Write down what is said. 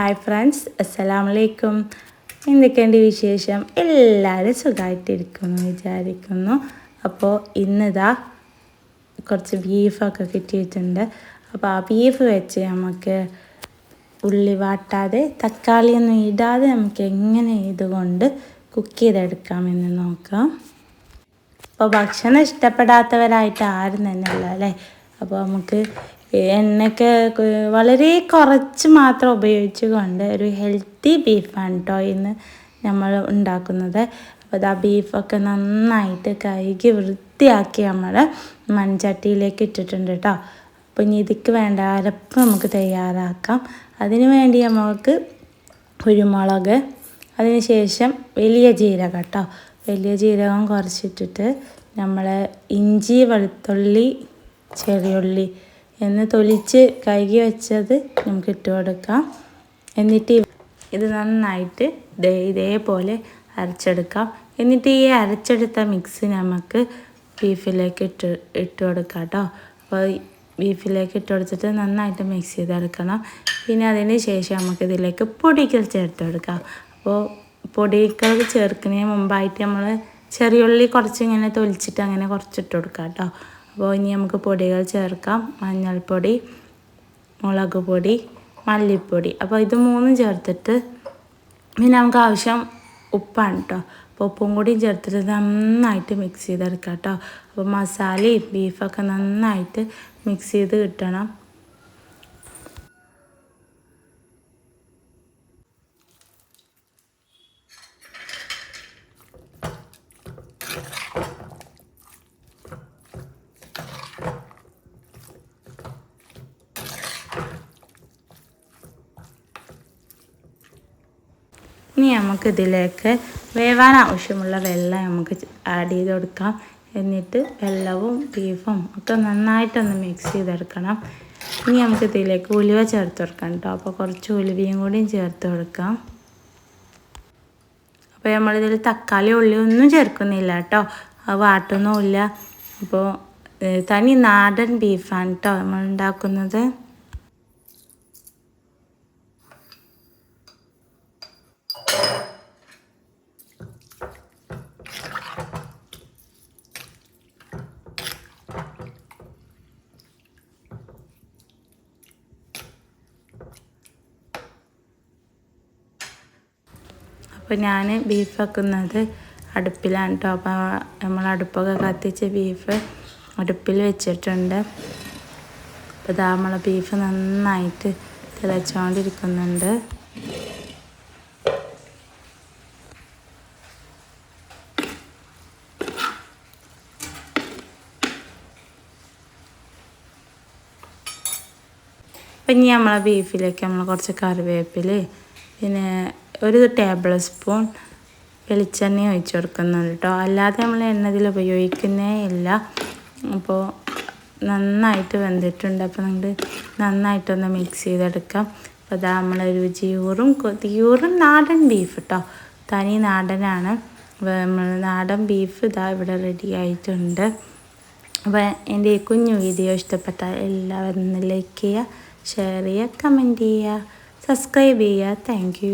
Hi friends അസ്സലാമലൈക്കും എന്തൊക്കെയുണ്ട് വിശേഷം? എല്ലാവരും സുഖമായിട്ടിരിക്കുന്നു വിചാരിക്കുന്നു. അപ്പോൾ ഇന്നിതാ കുറച്ച് ബീഫൊക്കെ കിട്ടിയിട്ടുണ്ട്. അപ്പോൾ ആ ബീഫ് വെച്ച് നമുക്ക് ഉള്ളി വാട്ടാതെ തക്കാളിയൊന്നും ഇടാതെ നമുക്ക് എങ്ങനെ ഇതുകൊണ്ട് കുക്ക് ചെയ്തെടുക്കാമെന്ന് നോക്കാം. അപ്പോൾ ഭക്ഷണം ഇഷ്ടപ്പെടാത്തവരായിട്ട് ആരും തന്നെ അല്ല? അല്ലേ അപ്പോൾ നമുക്ക് എണ്ണയൊക്കെ വളരെ കുറച്ച് മാത്രം ഉപയോഗിച്ചുകൊണ്ട് ഒരു ഹെൽത്തി ബീഫാണ് കേട്ടോ ഇന്ന് നമ്മൾ ഉണ്ടാക്കുന്നത്. അപ്പോൾ ആ ബീഫൊക്കെ നന്നായിട്ട് കഴുകി വൃത്തിയാക്കി നമ്മൾ മൺചട്ടിയിലേക്ക് ഇട്ടിട്ടുണ്ട് കേട്ടോ അപ്പോൾ ഇനി ഇതിക്ക് വേണ്ട അരപ്പ് നമുക്ക് തയ്യാറാക്കാം. അതിന് വേണ്ടി നമുക്ക് കുരുമുളക് അതിന് ശേഷം വലിയ ജീരകം കേട്ടോ വലിയ ജീരകം കുറച്ചിട്ടിട്ട് നമ്മൾ ഇഞ്ചി വെളുത്തുള്ളി ചെറിയുള്ളി എന്ന് തൊലിച്ച് കഴുകി വെച്ചത് നമുക്ക് ഇട്ട് കൊടുക്കാം. എന്നിട്ട് ഇത് നന്നായിട്ട് ഇതേപോലെ അരച്ചെടുക്കാം. എന്നിട്ട് ഈ അരച്ചെടുത്ത മിക്സ് നമുക്ക് ബീഫിലേക്ക് ഇട്ട് ഇട്ട് കൊടുക്കാം കേട്ടോ അപ്പോൾ ബീഫിലേക്ക് ഇട്ട് കൊടുത്തിട്ട് നന്നായിട്ട് മിക്സ് ചെയ്തെടുക്കണം. പിന്നെ അതിന് ശേഷം നമുക്ക് ഇതിലേക്ക് പൊടികൾ ചേർത്ത് കൊടുക്കാം. അപ്പോൾ പൊടികൾ ചേർക്കുന്നതിന് മുമ്പായിട്ട് നമ്മൾ ചെറിയുള്ളി കുറച്ച് ഇങ്ങനെ തൊലിച്ചിട്ട് അങ്ങനെ കുറച്ചിട്ട് കൊടുക്കാം കേട്ടോ അപ്പോൾ ഇനി നമുക്ക് പൊടികൾ ചേർക്കാം. മഞ്ഞൾപ്പൊടി മുളക് പൊടി മല്ലിപ്പൊടി. അപ്പോൾ ഇത് മൂന്നും ചേർത്തിട്ട് പിന്നെ നമുക്ക് ആവശ്യം ഉപ്പാണ് കേട്ടോ. അപ്പോൾ ഉപ്പും കൂടി ചേർത്തിട്ട് നന്നായിട്ട് മിക്സ് ചെയ്തെടുക്കാം കേട്ടോ. അപ്പോൾ മസാലയും ബീഫൊക്കെ നന്നായിട്ട് മിക്സ് ചെയ്ത് കിട്ടണം. ഇനി നമുക്ക് ഇതിലേക്ക് വേവാൻ ആവശ്യമുള്ള വെള്ളം നമുക്ക് ആഡ് ചെയ്ത് കൊടുക്കാം. എന്നിട്ട് വെള്ളവും ബീഫും ഒക്കെ നന്നായിട്ടൊന്ന് മിക്സ് ചെയ്തെടുക്കണം. ഇനി നമുക്ക് ഇതിലേക്ക് ഉലുവ ചേർത്ത് കൊടുക്കാം കേട്ടോ അപ്പോൾ കുറച്ച് ഉലുവയും കൂടിയും ചേർത്ത് കൊടുക്കാം. അപ്പോൾ നമ്മളിതിൽ തക്കാളി ഉള്ളി ഒന്നും ചേർക്കുന്നില്ല കേട്ടോ അത് വാട്ടൊന്നുമില്ല അപ്പോൾ തനി നാടൻ ബീഫാണ് കേട്ടോ നമ്മൾ ഉണ്ടാക്കുന്നത് അപ്പോൾ ഞാൻ ബീഫ് വെക്കുന്നത് അടുപ്പിലാണ് കേട്ടോ അപ്പോൾ നമ്മൾ അടുപ്പൊക്കെ കത്തിച്ച് ബീഫ് അടുപ്പിൽ വെച്ചിട്ടുണ്ട്. അപ്പോൾ ഇതാ നമ്മൾ ബീഫ് നന്നായിട്ട് തിളച്ചുകൊണ്ടിരിക്കുന്നുണ്ട് അപ്പം ഇനി നമ്മളെ ബീഫിലേക്ക് നമ്മൾ കുറച്ച് കറിവേപ്പില പിന്നെ ഒരു ടേബിൾ സ്പൂൺ വെളിച്ചെണ്ണ ഒഴിച്ചു കൊടുക്കുന്നുണ്ട് കേട്ടോ അല്ലാതെ നമ്മൾ എണ്ണ ഇതിൽ ഉപയോഗിക്കുന്നേ ഇല്ല. അപ്പോൾ നന്നായിട്ട് വെന്തിട്ടുണ്ട്. അപ്പോൾ നമ്മൾ നന്നായിട്ടൊന്ന് മിക്സ് ചെയ്തെടുക്കാം. അപ്പോൾ അതാ നമ്മൾ രുചിയൂറും കൊതിയൂറും നാടൻ ബീഫ് കേട്ടോ തനി നാടനാണ്. നമ്മൾ നാടൻ ബീഫ് ഇതാ ഇവിടെ റെഡി ആയിട്ടുണ്ട്. അപ്പോൾ എന്റെ ഈ കുഞ്ഞു വീഡിയോ ഇഷ്ടപ്പെട്ട എല്ലാവരും ലൈക്ക് ചെയ്യുക ഷെയർ ചെയ്യുക കമന്റ് ചെയ്യുക സബ്സ്ക്രൈബ് ചെയ്യുക. താങ്ക്